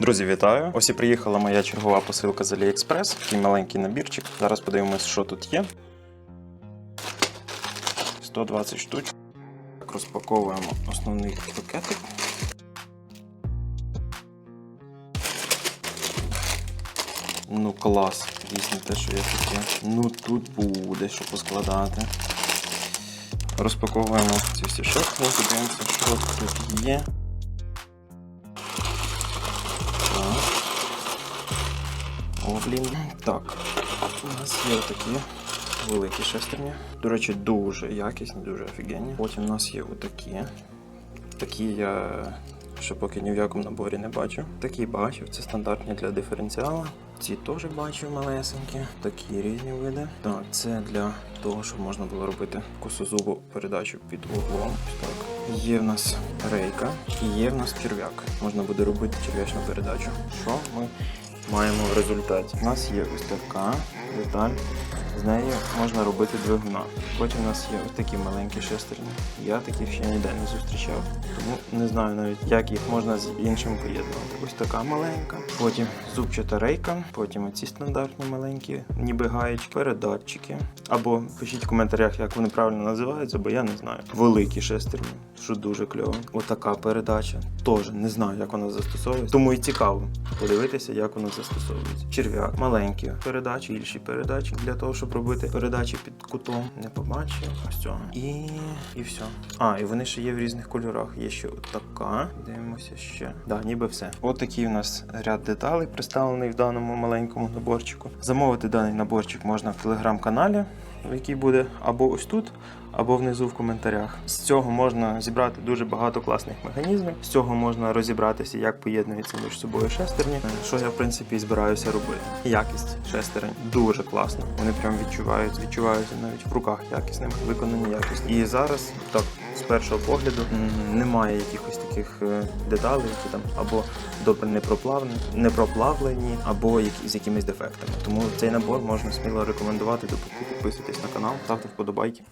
Друзі, вітаю! Ось і приїхала моя чергова посилка з AliExpress. Такий маленький набірчик. Зараз подивимось, що тут є. 120 штучок. Так, розпаковуємо основний пакетик. Ну клас, дійсно те, що я таке. Ну тут буде що поскладати. Розпаковуємо ці всі шовки, подивимося, що тут є. О, блін. Так. У нас є такі великі шестерні. До речі, дуже якісні, дуже офігенні. Потім у нас є отакі. Такі я ще поки ні в якому наборі не бачу. Такі бачив, це стандартні для диференціала. Ці теж бачив малесенькі, такі різні види. Так, це для того, щоб можна було робити косозубу передачу під углом. Так. Є в нас рейка і є в нас черв'як. Можна буде робити черв'ячну передачу. Що ми маємо в результаті? У нас є ось така деталь. З нею можна робити двигуна. Потім у нас є ось такі маленькі шестерні. Я таких ще ніде не зустрічав. Тому не знаю навіть, як їх можна з іншим поєднувати. Ось така маленька. Потім зубчата рейка, потім оці стандартні маленькі, ніби гаєчки, передатчики. Або пишіть в коментарях, як вони правильно називаються, бо я не знаю. Великі шестерні, що дуже кльово. Отака передача. Теж не знаю, як вона застосовується. Тому і цікаво подивитися, як воно застосовується. Черв'як, маленькі передачі, інші передачі для того, щоб робити передачі під кутом. Не побачив. Ось цього. І, і все. А, і вони ще є в різних кольорах. Є ще отака. Дивимося ще. Да, ніби все. От такий у нас ряд деталей представлений в даному маленькому наборчику. Замовити даний наборчик можна в телеграм-каналі, який буде або ось тут, або внизу в коментарях. З цього можна зібрати дуже багато класних механізмів. З цього можна розібратися, як поєднуються між собою шестерні. Що я в принципі збираюся робити. Якість шестерень дуже класна. Вони прям відчувають, відчуваються навіть в руках якісними, виконані якісно. І зараз так. З першого погляду немає якихось таких е, деталей, які там або добре не проплавлені, не проплавлені, або з якимись дефектами. Тому цей набор можна сміло рекомендувати, допоки підписуйтесь на канал, ставте вподобайки.